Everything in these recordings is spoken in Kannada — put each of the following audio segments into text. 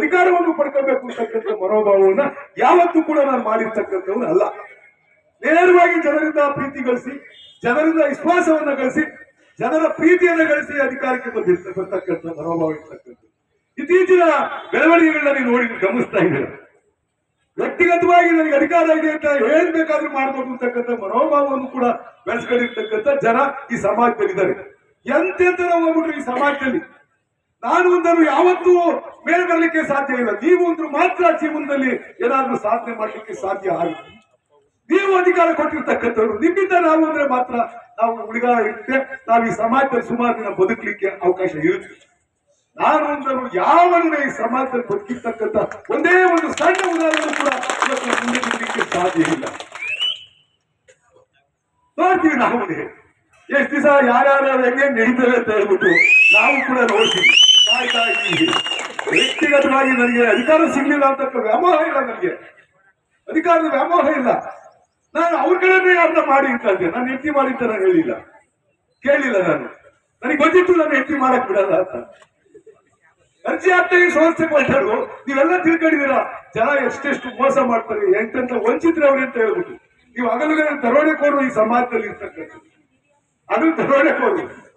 ಅಧಿಕಾರವನ್ನು ಪಡ್ಕೋಬೇಕು ಅಂತಕ್ಕಂಥ ಮನೋಭಾವವನ್ನ ಯಾವತ್ತೂ ಕೂಡ ನಾನು ಮಾಡಿರ್ತಕ್ಕಂಥವ್ನು ಅಲ್ಲ. ನೇರವಾಗಿ ಜನರಿಂದ ಪ್ರೀತಿ ಗಳಿಸಿ, ಜನರಿಂದ ವಿಶ್ವಾಸವನ್ನ ಗಳಿಸಿ, ಜನರ ಪ್ರೀತಿಯನ್ನ ಗಳಿಸಿ ಅಧಿಕಾರಕ್ಕೆ ಬಂದಿರ್ತ ಬರ್ತಕ್ಕಂಥ ಮನೋಭಾವ ಇರ್ತಕ್ಕಂಥ ಇತ್ತೀಚಿನ ಬೆಳವಣಿಗೆಗಳನ್ನ ನೀವು ನೋಡಿ ಗಮನಿಸ್ತಾ ಇದ್ದೀರ? ವ್ಯಕ್ತಿಗತವಾಗಿ ನನಗೆ ಅಧಿಕಾರ ಇದೆ ಅಂತ ಹೇಳ್ಬೇಕಾದ್ರೂ ಮಾಡಬೇಕು ಅಂತಕ್ಕಂಥ ಮನೋಭಾವವನ್ನು ಕೂಡ ಬೆಳೆಸ್ಕೊಂಡಿರ್ತಕ್ಕಂಥ ಜನ ಈ ಸಮಾಜದಲ್ಲಿದ್ದಾರೆ. ಎಂತೆಂತರ ಹೋಗ್ಬಿಟ್ರು ಈ ಸಮಾಜದಲ್ಲಿ. ನಾನು ಒಂದನ್ನು ಯಾವತ್ತೂ ಮೇಲೆ ಬರಲಿಕ್ಕೆ ಸಾಧ್ಯ ಇಲ್ಲ. ನೀವು ಒಂದು ಮಾತ್ರ ಜೀವನದಲ್ಲಿ ಏನಾದ್ರೂ ಸಾಧನೆ ಮಾಡಲಿಕ್ಕೆ ಸಾಧ್ಯ ಆಗುತ್ತೆ ನೀವು ಅಧಿಕಾರ ಕೊಟ್ಟಿರ್ತಕ್ಕಂಥವ್ರು, ನಿಮ್ಮಿಂದ ನಾವು ಅಂದ್ರೆ ಮಾತ್ರ ನಾವು ಉಳಿಗಾಲ ಇರುತ್ತೆ ನಾವು ಈ ಸಮಾಜದಲ್ಲಿ ಸುಮಾರು ದಿನ ಬದುಕಲಿಕ್ಕೆ ಅವಕಾಶ ಇರುತ್ತೆ. ನಾನು ಅಂದರೂ ಯಾವನ್ನ ಈ ಸಮಾಜದಲ್ಲಿ ಬದುಕಿರ್ತಕ್ಕಂಥ ಒಂದೇ ಒಂದು ಸಣ್ಣ ಉದಾಹರಣೆ ಕೂಡ ಮುಂದೆ ಸಾಧ್ಯ ಇಲ್ಲ. ನೋಡ್ತೀವಿ ನಾವು ಎಷ್ಟು ದಿವಸ ಯಾರ್ಯಾರು ಹೆಂಗೆ ನಡೀತೇವೆ ಅಂತ ಹೇಳ್ಬಿಟ್ಟು ನಾವು ಕೂಡ ನೋಡ್ತೀವಿ. ಕಾಯ್ತಾ ಇದ್ದೀವಿ. ವ್ಯಕ್ತಿಗತವಾಗಿ ನನಗೆ ಅಧಿಕಾರ ಸಿಗ್ಲಿಲ್ಲ ಅಂತ ವ್ಯಾಮೋಹ ಇಲ್ಲ ನನಗೆ. ಅಧಿಕಾರದ ವ್ಯಾಮೋಹ ಇಲ್ಲ. ನಾನು ಅವ್ರ ಕಡೆನೇ ಯಾರನ್ನ ಮಾಡಿ ಅಂತ ನಾನು ಹೆಂಡತಿ ಮಾಡಿ ಅಂತ ನಾನು ಹೇಳಿಲ್ಲ. ಕೇಳಿಲ್ಲ ನಾನು. ನನಗೆ ಗೊತ್ತಿತ್ತು ನಾನು ಹೆಂಡತಿ ಮಾಡಕ್ ಬಿಡಲ್ಲ ಅಂತ. ಅರ್ಜಿ ಆಗ್ತಾಗಿ ಸಂಸ್ಥೆ ಕೊಟ್ಟರು ನೀವೆಲ್ಲ ತಿಳ್ಕೊಂಡಿದ್ದೀರಾ? ಜನ ಎಷ್ಟೆಷ್ಟು ಮೋಸ ಮಾಡ್ತಾರೆ, ಎಂತೆಂತ ವಂಚಿತ್ರೆ ಅವ್ರಿ ಅಂತ ಹೇಳ್ಬಿಟ್ಟು. ನೀವು ಹಗಲುಗಳ ದರೋಡೆಕೋರು ಈ ಸಮಾಜದಲ್ಲಿ ಇರ್ತಕ್ಕಂಥದ್ದು. ಅದು ದರೋಡೆಕೋರು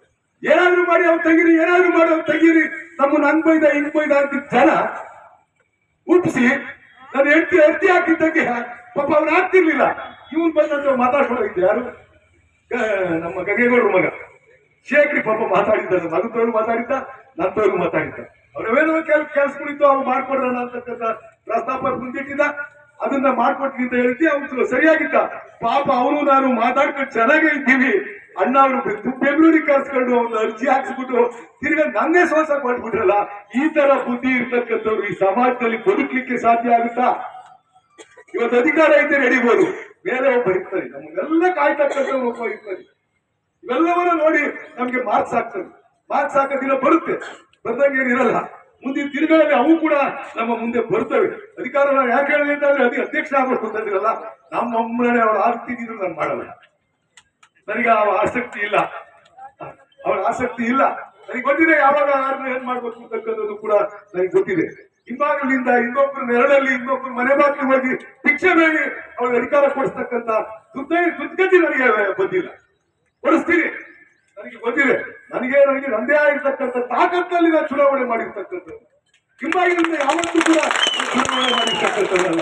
ಏನಾದ್ರೂ ಮಾಡಿ ಅವ್ರು ತೆಗೀರಿ, ಏನಾದ್ರು ಮಾಡಿ ಅವ್ರು ತೆಗೀರಿ. ನಮ್ಮನ್ನ ಹಂಗ್ ಬೈದ ಹಿಂಗ್ ಬೈದ ಅಂತ ಜನ ಉಪ್ಸಿ ನಾನು ಹೆಂಡತಿ ಅರ್ತಿ ಹಾಕಿದ್ದಕ್ಕೆ ಪಾಪ ಅವ್ನು ಆಗ್ತಿರ್ಲಿಲ್ಲ ಇವನ್ ಬಂದಂತ ಮಾತಾಡ್ಕೊಂಡೋಗಿದ್ದೆ ಯಾರು? ನಮ್ಮ ಗಂಗೇಗೌಡರು ಮಗ. ಶೇಖರಿ ಪಾಪ ಮಾತಾಡಿದ್ದ ಮಗದವ್ರು ಮಾತಾಡಿದ್ದ, ನಂತವ್ರು ಮಾತಾಡಿದ್ದ. ಅವ್ರವೇನೋ ಕೆಲಸ ಕೆಲ್ಸಗಳಿತ್ತು ಅವ್ರು ಮಾಡ್ಕೊಡ್ರಣ ಅಂತಕ್ಕಂಥ ಪ್ರಸ್ತಾಪ ಮುಂದಿಟ್ಟಿದ್ದ. ಅದನ್ನ ಅಂತ ಹೇಳ್ತಿ, ಅವ್ನು ಸರಿಯಾಗಿದ್ದ. ಪಾಪ ಅವನು ನಾನು ಮಾತಾಡ್ಕೊಂಡು ಚೆನ್ನಾಗೇ ಇದ್ದೀವಿ. ಅಣ್ಣ ಅವರು ಬೆಂಗಳೂರಿಗೆ ಕರ್ಸ್ಕೊಂಡು ಒಂದು ಅರ್ಜಿ ಹಾಕ್ಸ್ಬಿಟ್ಟು ತಿರ್ಗಾ ನನ್ನೇ ಸೋಸ ಮಾಡ್ಬಿಟ್ರಲ್ಲ ಈ ತರ ಬುದ್ಧಿ ಇರ್ತಕ್ಕಂಥವ್ರು ಈ ಸಮಾಜದಲ್ಲಿ ಬದುಕಲಿಕ್ಕೆ ಸಾಧ್ಯ ಆಗುತ್ತಾ? ಇವತ್ತು ಅಧಿಕಾರ ಐತೆ ನಡಿಬೋದು. ಬೇರೆ ಒಬ್ಬ ಇರ್ತಾರೆ, ನಮಗೆಲ್ಲ ಕಾಯ್ತಕ್ಕಂಥ ಒಬ್ಬ ಇರ್ತಾರೆ. ಇವೆಲ್ಲವನ್ನ ನೋಡಿ ನಮ್ಗೆ ಮಾರ್ಕ್ಸ್ ಹಾಕ್ತಾರೆ ಮಾರ್ಕ್ಸ್ ಹಾಕೋ ದಿನ ಬರುತ್ತೆ, ಬಂದಂಗೆ ಏನಿರಲ್ಲ ಮುಂದಿನ ದಿನಗಳಲ್ಲಿ ಅವು ಕೂಡ ನಮ್ಮ ಮುಂದೆ ಬರ್ತವೆ. ಅಧಿಕಾರ ನಾವು ಯಾಕೆ ಹೇಳಿದ್ರೆ ಅದೇ ಅಧ್ಯಕ್ಷ ಆಗ್ಬೇಕು ಅಂತಂದಿರಲ್ಲ ನಮ್ಮ ಒಮ್ಮನೆ ಅವ್ರು ಆಗ್ತಿದ್ರು ನಾನು ಮಾಡಲ್ಲ. ನನಗೆ ಆ ಆಸಕ್ತಿ ಇಲ್ಲ. ಅವಳ ಆಸಕ್ತಿ ಇಲ್ಲ. ನನಗೆ ಗೊತ್ತಿದೆ ಯಾವಾಗ ಯಾರನ್ನ ಏನ್ ಮಾಡ್ಬೇಕು ಅಂತಕ್ಕಂಥದ್ದು ಕೂಡ ನನಗೆ ಗೊತ್ತಿದೆ. ಹಿಂಭಾಗಲಿಂದ ಇನ್ನೊಬ್ರು ನೆರಳಲ್ಲಿ ಇನ್ನೊಬ್ರು ಮನೆ ಬಾಗಿಲು ಹೋಗಿ ಭಿಕ್ಷೆ ಬೇಡಿ ಅವ್ರಿಗೆ ಅಧಿಕಾರ ಕೊಡಿಸ್ತಕ್ಕಂತ ದುರ್ದೈ ದುರ್ಗತಿ ನನಗೆ ಬಂದಿಲ್ಲ. ಕೊಡಿಸ್ತೀನಿ. ನನಗೆ ಗೊತ್ತಿದೆ. ನನಗೆ ನನಗೆ ನಂದೇ ಆಗಿರ್ತಕ್ಕಂಥ ತಾಕತ್ತಲ್ಲಿ ನಾನು ಚುನಾವಣೆ ಮಾಡಿರ್ತಕ್ಕಂಥದ್ದು. ಹಿಂಬಾಗಿಲಿಂದ ಯಾವತ್ತೂ ಕೂಡ ಚುನಾವಣೆ ಮಾಡಿರ್ತಕ್ಕಂಥದ್ದಲ್ಲ.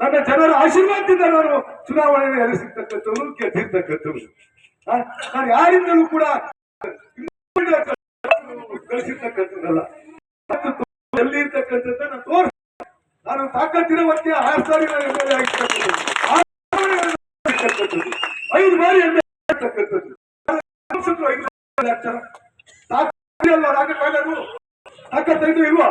ನನ್ನ ಜನರ ಆಶೀರ್ವಾದದಿಂದ ನಾನು ಚುನಾವಣೆ ಎದುರಿಸಿರ್ತಕ್ಕಂಥವ್ರು ಗೆದ್ದಿರ್ತಕ್ಕಂಥವ್ರು ನಾನು ಯಾರಿಂದಲೂ ಕೂಡ ಗಳಿಸಿರ್ತಕ್ಕಂಥದ್ದಲ್ಲ ಎಲ್ಲಿ ಇರ್ತಕ್ಕಂಥದ್ದ ನಾನು ತೋರ್ ನಾನು ತಾಕತ್ತಿನ ಆರು ಸಾರಿ ನಾನು ಎಂ ಎಲ್ ಆಗಿರ್ತಕ್ಕಂಥದ್ದು. ಐದು ಬಾರಿ ಎಂ ಎಲ್ ಸಂಸದರು ಐದು ಆಗ್ತಾರ ತಾಕತ್ತೈದು ಇಲ್ವಾ?